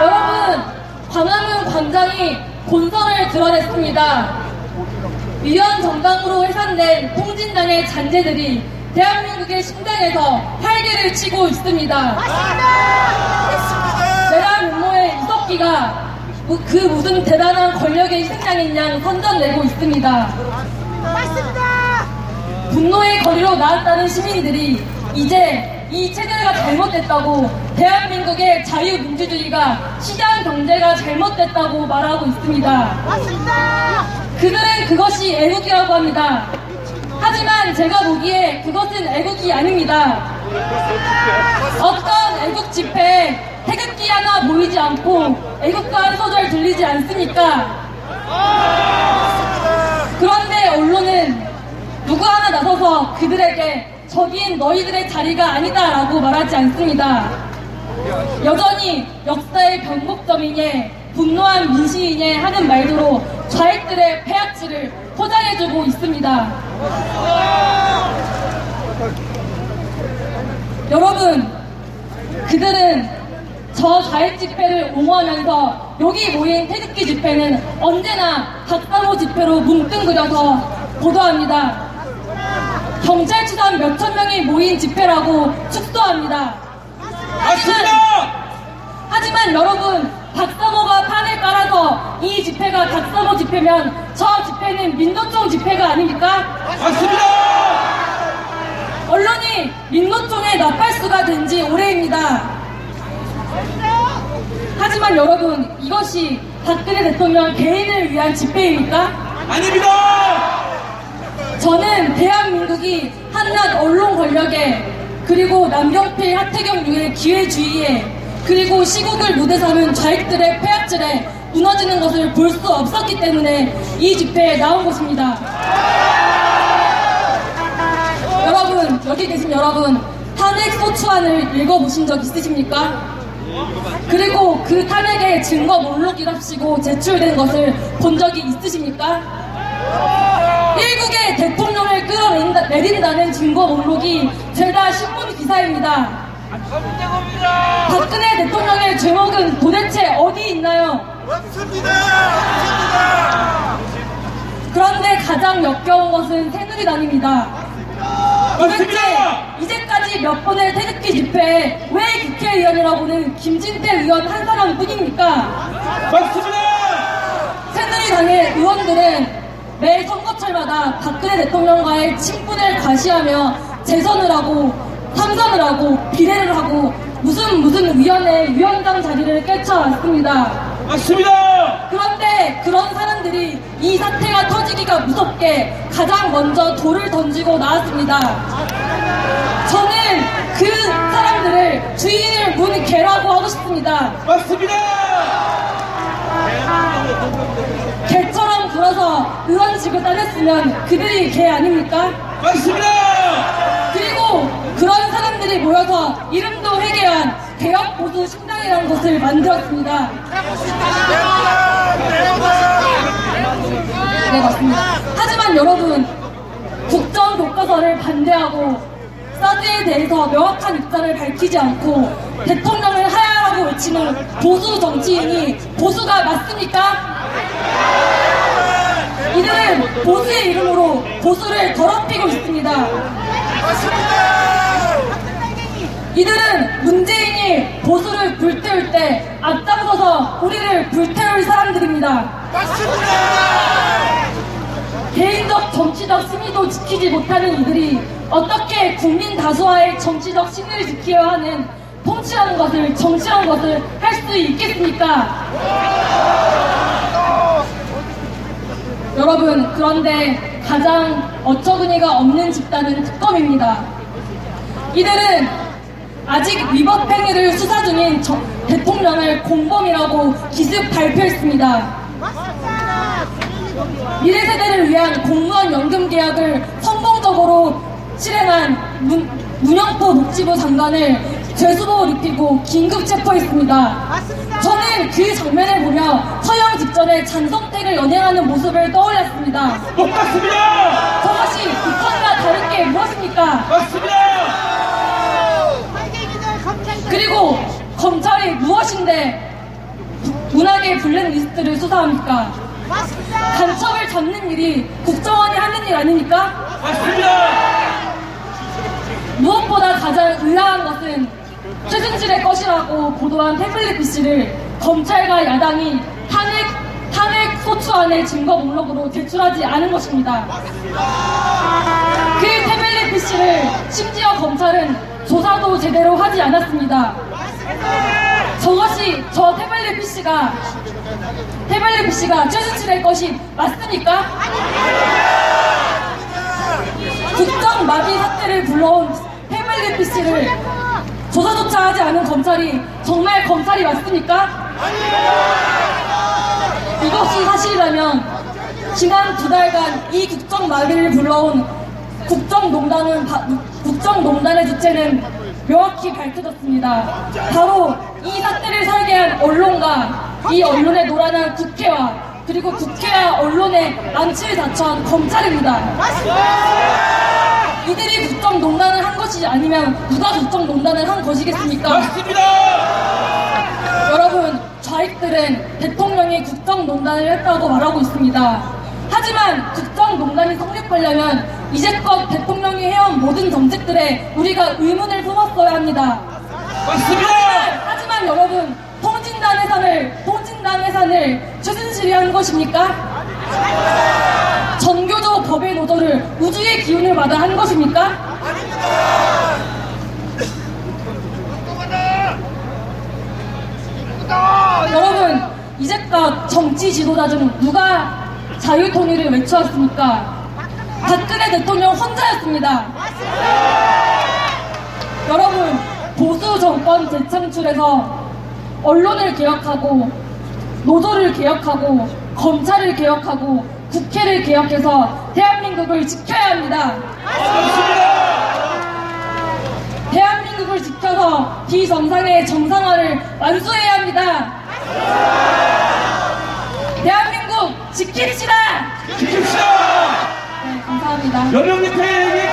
여러분, 광화문 광장이 본성을 드러냈습니다. 위헌 정당으로 해산된 통진당의 잔재들이 대한민국의 심장에서 활개를 치고 있습니다. 내란 음모의 이석기가 무- 그 무슨 대단한 권력의 희생양인 양 선전내고 있습니다. 분노의 거리로 나왔다는 시민들이 이제 이 체제가 잘못됐다고 대한민국의 자유민주주의가 시장 경제가 잘못됐다고 말하고 있습니다. 그들은 그것이 애국이라고 합니다. 하지만 제가 보기에 그것은 애국이 아닙니다. 어떤 애국 집회에 태극기 하나 보이지 않고 애국가 한 소절 들리지 않습니까? 그런데 언론은 누구 하나 나서서 그들에게 저긴 너희들의 자리가 아니다라고 말하지 않습니다. 여전히 역사의 변곡점이냐 분노한 민심이냐 하는 말도로 좌익들의 폐악질을 포장해주고 있습니다. 여러분, 그들은 저 좌익 집회를 옹호하면서 여기 모인 태극기 집회는 언제나 박사모 집회로 뭉뚱그려서 보도합니다. 경찰 추산 몇천 명이 모인 집회라고 축소합니다. 맞습니다! 하지만 여러분, 박사모가 판을 깔아서 이 집회가 박사모 집회면 저 집회는 민노총 집회가 아닙니까? 맞습니다! 언론이 민노총의 나팔수가 된 지 오래입니다. 하지만 여러분, 이것이 박근혜 대통령 개인을 위한 집회입니까? 아닙니다! 한낱 언론 권력에 그리고 남경필 하태경 등의 기회주의에 그리고 시국을 무대 삼은 좌익들의 폐악질에 무너지는 것을 볼 수 없었기 때문에 이 집회에 나온 것입니다. 여러분 여기 계신 여러분 탄핵 소추안을 읽어보신 적 있으십니까? 그리고 그 탄핵의 증거 목록이랍시고 제출된 것을 본 적이 있으십니까? 일국의 대통령을 끌어 내린다는 증거 목록이 죄다 신문 기사입니다. 박근혜 대통령의 죄목은 도대체 어디 있나요? 없습니다! 없습니다! 그런데 가장 역겨운 것은 새누리당입니다. 도대체! 이제까지 몇 번의 태극기 집회에 왜 국회의원이라고는 김진태 의원 한 사람뿐입니까? 맞습니다! 새누리당의 의원들은 매 선거철마다 박근혜 대통령과의 친분을 과시하며 재선을 하고 삼선을 하고 비례를 하고 무슨 무슨 위원회 위원장 자리를 깨쳐왔습니다. 맞습니다! 그런데 그런 사람들이 이 사태가 터지기가 무섭게 가장 먼저 돌을 던지고 나왔습니다. 저는 그 사람들을 주인을 문 개라고 하고 싶습니다. 맞습니다! 개처럼 의원직을 따냈으면 그들이 개 아닙니까? 맞습니다! 그리고 그런 사람들이 모여서 이름도 회개한 개혁 보수 신당이라는 것을 만들었습니다. 네, 맞습니다. 하지만 여러분, 국정 교과서를 반대하고 사드에 대해서 명확한 입장을 밝히지 않고 대통령을 하야라고 외치는 보수 정치인이 보수가 맞습니까? 이들은 보수의 이름으로 보수를 더럽히고 있습니다. 이들은 문재인이 보수를 불태울 때 앞장서서 우리를 불태울 사람들입니다. 개인적 정치적 승리도 지키지 못하는 이들이 어떻게 국민 다수와의 정치적 신의를 지켜야 하는 통치라는 것을 정치라는 것을 할 수 있겠습니까? 여러분 그런데 가장 어처구니가 없는 집단은 특검입니다. 이들은 아직 위법 행위를 수사 중인 저- 대통령을 공범이라고 기습 발표했습니다. 미래 세대를 위한 공무원 연금 계약을 성공적으로 실행한 문, 문영포 녹지부 장관을 죄수복을 입히고 긴급 체포했습니다. 저는 그 장면을 보며 처형 직전에 잔성택을 연행하는 모습을 떠올렸습니다. 똑같습니다! 저것이 북한과 다른 게 무엇입니까? 맞습니다! 그리고 검찰이 무엇인데 문학의 블랙리스트를 수사합니까? 간첩을 잡는 일이 국정원이 하는 일 아닙니까? 맞습니다 가장 의아한 것은 최순실의 것이라고 보도한 태블릿 PC를 검찰과 야당이 탄핵, 탄핵 소추안의 증거 목록으로 제출하지 않은 것입니다. 그 태블릿 PC를 심지어 검찰은 조사도 제대로 하지 않았습니다. 저것이 저 태블릿 PC가 태블릿 PC가 최순실의 것이 맞습니까? 국정 마비 사태를 불러온 태블릿 PC를 조사조차 하지 않은 검찰이 정말 검찰이 맞습니까? 이것이 사실이라면 지난 두 달간 이 국정 마비를 불러온 국정농단은 바- 국정농단의 주체는 명확히 밝혀졌습니다. 바로 이 사태를 설계한 언론과 이 언론에 노란한 국회와 그리고 국회와 언론의 안치를 자처한 검찰입니다. 이들이 국정 농단을 한 것이 아니면 누가 국정 농단을 한 것이겠습니까? 맞습니다. 여러분, 좌익들은 대통령이 국정 농단을 했다고 말하고 있습니다. 하지만 국정 농단이 성립하려면 이제껏 대통령이 해온 모든 정책들에 우리가 의문을 품었어야 합니다. 맞습니다. 하지만, 하지만 여러분, 통진단 해산을, 통진단 해산을 최순실이 한 것입니까? 전교조 법의 노조를 우주의 기운을 받아 한 것입니까? 여러분, 이제껏 정치 지도자 중 누가 자유통일을 외쳐왔습니까? 박근혜 대통령 혼자였습니다. 여러분, 보수 정권 재창출에서 언론을 개혁하고, 노조를 개혁하고, 검찰을 개혁하고, 국회를 개혁해서 대한민국을 지켜야 합니다. 대한민국을 지켜서 비정상의 정상화를 완수해야 합니다. 대한민국 지킵시다! 지킵시다. 네, 감사합니다. 여명리 폐기